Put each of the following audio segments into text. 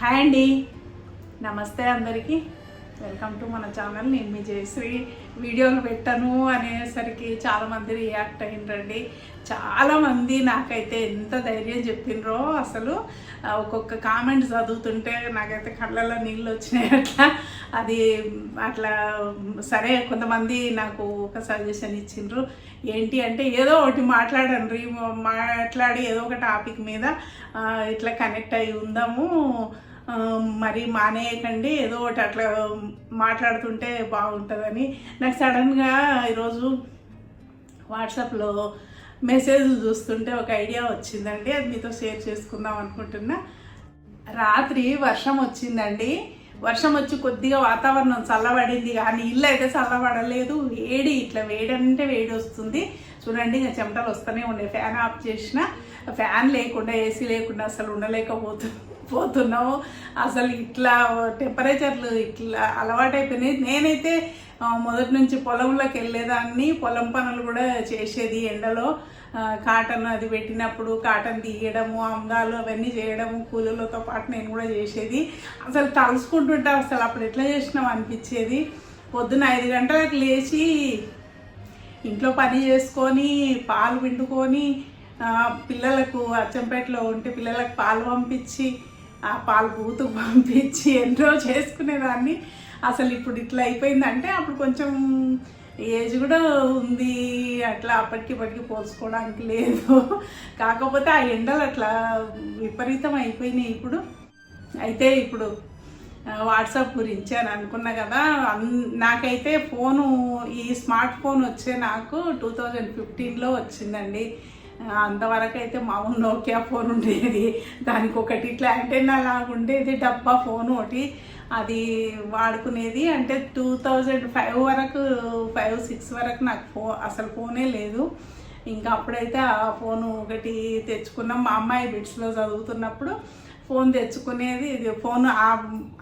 Hi అండి. నమస్తే అందరికీ. వెల్కమ్ టు మన ఛానల్. నేను మీ జయశ్రీ. వీడియోలు పెట్టను అనేసరికి చాలామంది రియాక్ట్ అయినరండి చాలామంది నాకైతే ఎంత ధైర్యం చెప్పినరో అసలు ఒక్కొక్క కామెంట్ చదువుతుంటే నాకైతే కళ్ళల్లో నీళ్ళు వచ్చినాయి అట్లా. అది అట్లా సరే కొంతమంది నాకు ఒక సజెషన్ ఇచ్చిండ్రు. ఏంటి అంటే ఏదో ఒకటి మాట్లాడండి. మాట్లాడి ఏదో ఒక టాపిక్ మీద ఇట్లా కనెక్ట్ అయి ఉందాము. మరి మానేయకండి ఏదో ఒకటి అట్లా మాట్లాడుతుంటే బాగుంటుందని. నాకు సడన్గా ఈరోజు వాట్సాప్లో మెసేజ్ చూస్తుంటే ఒక ఐడియా వచ్చిందండి అది మీతో షేర్ చేసుకుందాం అనుకుంటున్నా. రాత్రి వర్షం వచ్చిందండి. వర్షం వచ్చి కొద్దిగా వాతావరణం చల్లబడింది కానీ ఇల్లు అయితే చల్లబడలేదు. వేడి ఇట్లా వేడి అంటే వేడి వస్తుంది. చూడండి ఇంకా చెమటలు వస్తూనే ఉండే ఫ్యాన్ ఆఫ్ చేసిన ఫ్యాన్ లేకుండా ఏసీ లేకుండా అసలు ఉండలేకపోతుంది పోతున్నాము అసలు ఇట్లా టెంపరేచర్లు ఇట్లా అలవాటైపోయినాయి. నేనైతే మొదటి నుంచి పొలంలోకి వెళ్ళేదాన్ని. పొలం పనులు కూడా చేసేది ఎండలో. కాటన్ అది పెట్టినప్పుడు కాటన్ తీయడము అందాలు అవన్నీ చేయడము కూలీలతో పాటు నేను కూడా చేసేది. అసలు తలుసుకుంటుంటే అసలు అప్పుడు ఎట్లా చేసినాం అనిపించేది. పొద్దున ఐదు గంటలకు లేచి ఇంట్లో పని చేసుకొని పాలు పిండుకొని పిల్లలకు అచ్చంపేటలో ఉంటే పిల్లలకు పాలు పంపించి ఆ పాలు బూతుకు పంపించి ఎన్నో చేసుకునేదాన్ని. అసలు ఇప్పుడు ఇట్లా అయిపోయిందంటే అప్పుడు కొంచెం ఏజ్ కూడా ఉంది. అట్లా అప్పటికి ఇప్పటికి పోల్చుకోవడానికి లేదు. కాకపోతే ఆ ఎండలు అట్లా విపరీతం అయిపోయినాయి ఇప్పుడు. అయితే ఇప్పుడు వాట్సాప్ గురించి అని అనుకున్నా కదా అన్- నాకైతే ఫోను ఈ స్మార్ట్ ఫోన్ వచ్చే నాకు టూ థౌజండ్ ఫిఫ్టీన్లో వచ్చిందండి. అంతవరకైతే అంతవరకు అయితే మామూలు నోకియా ఫోన్ ఉండేది. దానికి ఒకటి ఇట్లా యాంటెన్నా లాగా ఉండేది డబ్బా ఫోన్ ఒకటి. అది వాడుకునేది అంటే టూ థౌజండ్ ఫైవ్ వరకు ఫైవ్ సిక్స్ వరకు నాకు ఫో అసలు ఫోనే లేదు. ఇంకా అప్పుడైతే ఆ ఫోను ఒకటి తెచ్చుకున్నాం. మా అమ్మాయి బిడ్స్లో చదువుతున్నప్పుడు ఫోన్ తెచ్చుకునేది. ఇది ఫోన్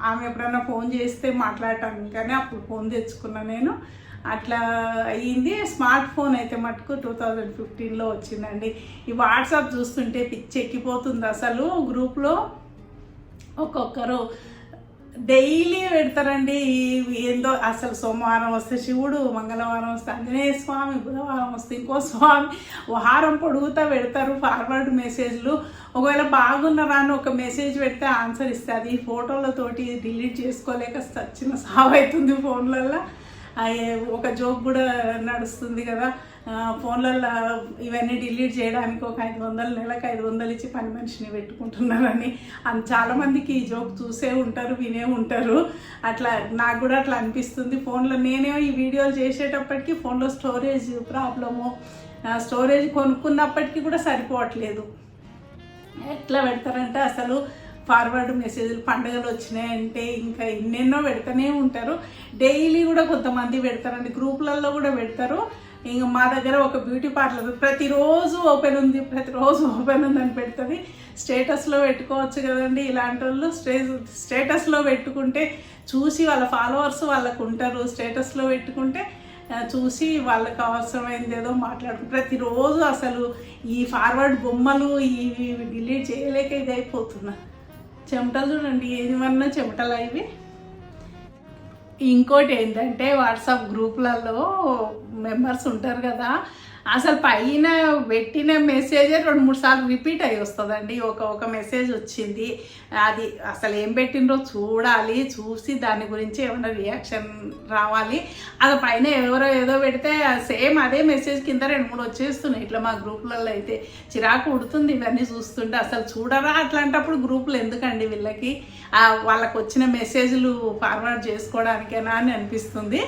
ఆమె ఎప్పుడైనా ఫోన్ చేస్తే మాట్లాడటం కానీ అప్పుడు ఫోన్ తెచ్చుకున్నా నేను. అట్లా అయ్యింది. స్మార్ట్ ఫోన్ అయితే మటుకు టూ థౌజండ్ ఫిఫ్టీన్లో వచ్చిందండి. ఈ వాట్సాప్ చూస్తుంటే పిచ్చి ఎక్కిపోతుంది అసలు. గ్రూప్లో ఒక్కొక్కరు డైలీ పెడతారండి. ఏందో అసలు సోమవారం వస్తే శివుడు మంగళవారం వస్తే ఆంజనేయ స్వామి బుధవారం వస్తే ఇంకో స్వామి. వారం పొడుగుతా పెడతారు ఫార్వర్డ్ మెసేజ్లు. ఒకవేళ బాగున్నారా అని ఒక మెసేజ్ పెడితే ఆన్సర్ ఇస్తుంది. ఈ ఫోటోలతోటి డిలీట్ చేసుకోలేక సచ్చిన సావ్ అవుతుంది ఫోన్లల్లో. ఒక జోక్ కూడా నడుస్తుంది కదా. ఫోన్లలో ఇవన్నీ డిలీట్ చేయడానికి ఒక ఐదు వందలు నెలకు ఐదు వందలు ఇచ్చి పని మనిషిని పెట్టుకుంటున్నారని. అంత చాలామందికి ఈ జోక్ చూసే ఉంటారు వినే ఉంటారు. అట్లా నాకు కూడా అట్లా అనిపిస్తుంది. ఫోన్లో నేనే ఈ వీడియోలు చేసేటప్పటికి ఫోన్లో స్టోరేజ్ ప్రాబ్లము స్టోరేజ్ కొనుక్కున్నప్పటికీ కూడా సరిపోవట్లేదు. ఎట్లా పెడతారంటే అసలు ఫార్వర్డ్ మెసేజ్లు పండుగలు వచ్చినాయంటే ఇంకా ఎన్నెన్నో పెడతానే ఉంటారు. డైలీ కూడా కొంతమంది పెడతారండి. గ్రూపులలో కూడా పెడతారు. ఇంకా మా దగ్గర ఒక బ్యూటీ పార్లర్ ప్రతిరోజు ఓపెన్ ఉంది. ప్రతిరోజు ఓపెన్ ఉందని పెడుతుంది. స్టేటస్లో పెట్టుకోవచ్చు కదండి. ఇలాంటి వాళ్ళు స్టే స్టేటస్లో పెట్టుకుంటే చూసి వాళ్ళ ఫాలోవర్స్ వాళ్ళకు ఉంటారు. స్టేటస్లో పెట్టుకుంటే చూసి వాళ్ళకి అవసరమైంది ఏదో మాట్లాడుకు. ప్రతిరోజు అసలు ఈ ఫార్వర్డ్ బొమ్మలు ఇవి డిలీట్ చేయలేక ఇది అయిపోతున్నా. చెమటలు చూడండి ఏమన్నా చెమటలు అవి ఇంకోటి ఏంటంటే వాట్సాప్ గ్రూప్లలో మెంబర్స్ ఉంటారు కదా అసలు పైన పెట్టిన మెసేజే రెండు మూడు సార్లు రిపీట్ అయ్యి వస్తుందండి. ఒక ఒక మెసేజ్ వచ్చింది. అది అసలు ఏం పెట్టిండ్రో చూడాలి చూసి దాని గురించి ఏమైనా రియాక్షన్ రావాలి. అది పైన ఎవరో ఏదో పెడితే సేమ్ అదే మెసేజ్ కింద రెండు మూడు వచ్చేస్తున్నాయి. ఇట్లా మా గ్రూపులలో అయితే చిరాకు ఉడుతుంది ఇవన్నీ చూస్తుంటే. అసలు చూడరా అట్లాంటప్పుడు గ్రూపులు ఎందుకండి వీళ్ళకి? వాళ్ళకు వచ్చిన మెసేజ్లు ఫార్వర్డ్ చేసుకోవడానికేనా అని అనిపిస్తుంది.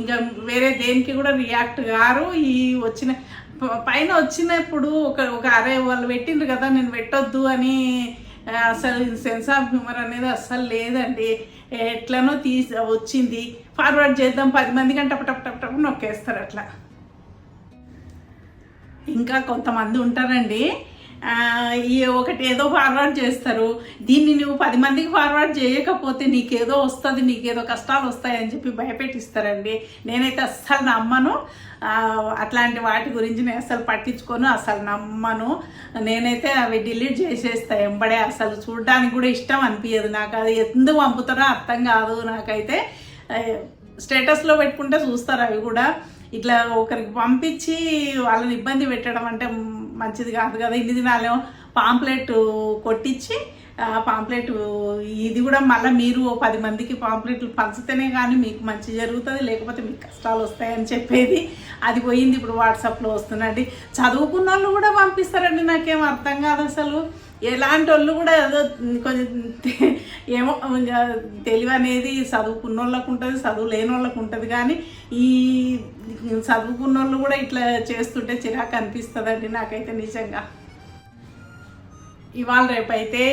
ఇంకా వేరే దేనికి కూడా రియాక్ట్ కారు ఈ వచ్చిన పైన వచ్చినప్పుడు ఒక ఒక అరే వాళ్ళు పెట్టిండ్రు కదా నేను పెట్టొద్దు అని అసలు సెన్స్ ఆఫ్ హ్యూమర్ అనేది అస్సలు లేదండి. ఎట్లనో తీసి వచ్చింది. ఫార్వర్డ్ చేద్దాం పది మంది కంటే టప్ టప్ టప్ నొక్కేస్తారు అట్లా. ఇంకా కొంతమంది ఉంటారండి. ఈ ఒకటి ఏదో ఫార్వర్డ్ చేస్తారు. దీన్ని నువ్వు పది మందికి ఫార్వర్డ్ చేయకపోతే నీకేదో వస్తుంది నీకేదో కష్టాలు వస్తాయని చెప్పి భయపెట్టిస్తారండి. నేనైతే అస్సలు నమ్మను. అట్లాంటి వాటి గురించి నేను అసలు పట్టించుకోను అసలు నమ్మను. నేనైతే అవి డిలీట్ చేసేస్తా ఎంబడే అసలు చూడడానికి కూడా ఇష్టం అనిపించదు నాకు అది ఎందుకు పంపుతారో అర్థం కాదు నాకైతే. స్టేటస్లో పెట్టుకుంటే చూస్తారు అవి కూడా. ఇట్లా ఒకరికి పంపించి వాళ్ళని ఇబ్బంది పెట్టడం అంటే మంచిది కాదు కదా ఇన్ని దినాలేమో పాంప్లెట్ కొట్టించి ఆ పాంప్లెట్ ఇది కూడా మళ్ళీ మీరు పది మందికి పాంప్లెట్లు పంచితేనే కానీ మీకు మంచి జరుగుతుంది లేకపోతే మీకు కష్టాలు వస్తాయని చెప్పేది. అది పోయింది ఇప్పుడు వాట్సాప్లో వస్తుందండి. చదువుకున్న వాళ్ళు కూడా పంపిస్తారండి నాకేం అర్థం కాదు అసలు. ఎలాంటి వాళ్ళు కూడా ఏదో కొంచెం ఏమో తెలివి అనేది చదువుకున్న వాళ్ళకు ఉంటుంది చదువు లేని వాళ్ళకు ఉంటుంది. కానీ ఈ చదువుకున్న వాళ్ళు కూడా ఇట్లా చేస్తుంటే చిరాకు అనిపిస్తుందండి నాకైతే నిజంగా. ఇవాళ రేపైతే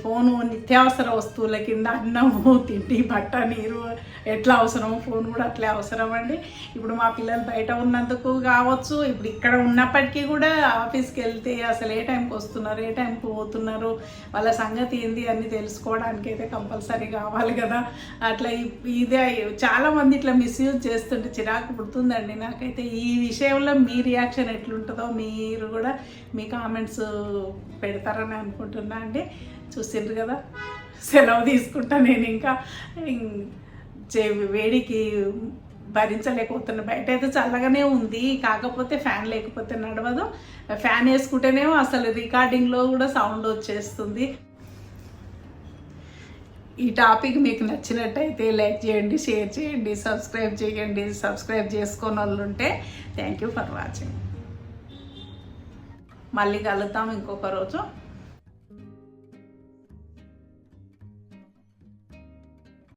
ఫోను నిత్యావసర వస్తువుల కింద అన్నము తిండి బట్ట నీరు ఎట్లా అవసరమో ఫోన్ కూడా అట్లే అవసరం అండి ఇప్పుడు మా పిల్లలు బయట ఉన్నందుకు కావచ్చు ఇప్పుడు ఇక్కడ ఉన్నప్పటికీ కూడా ఆఫీస్కి వెళ్తే అసలు ఏ టైంకి వస్తున్నారు ఏ టైంకి పోతున్నారు వాళ్ళ సంగతి ఏంది అని తెలుసుకోవడానికి అయితే కంపల్సరీ కావాలి కదా. అట్లా ఇ- ఇదే చాలామంది ఇట్లా మిస్యూజ్ చేస్తుంటే చిరాకు పుడుతుందండి. నాకైతే ఈ విషయంలో మీ రియాక్షన్ ఎట్లుంటుందో మీరు కూడా మీ కామెంట్స్ పెడతారని అనుకుంటున్నా అండి. చూసిండ్రు కదా. సెలవు తీసుకుంటా నేను ఇంకా. చే- వేడికి భరించలేకపోతున్నా బయట అయితే చల్లగానే ఉంది. కాకపోతే ఫ్యాన్ లేకపోతే నడవదు. ఫ్యాన్ వేసుకుంటేనేమో అసలు రికార్డింగ్లో కూడా సౌండ్ వచ్చేస్తుంది. ఈ టాపిక్ మీకు నచ్చినట్టయితే లైక్ చేయండి షేర్ చేయండి సబ్స్క్రైబ్ చేయండి. సబ్స్క్రైబ్ చేసుకొని వాళ్ళు ఉంటే థ్యాంక్ యూ ఫర్ వాచింగ్. మళ్ళీ కలుద్దాం ఇంకొక రోజు.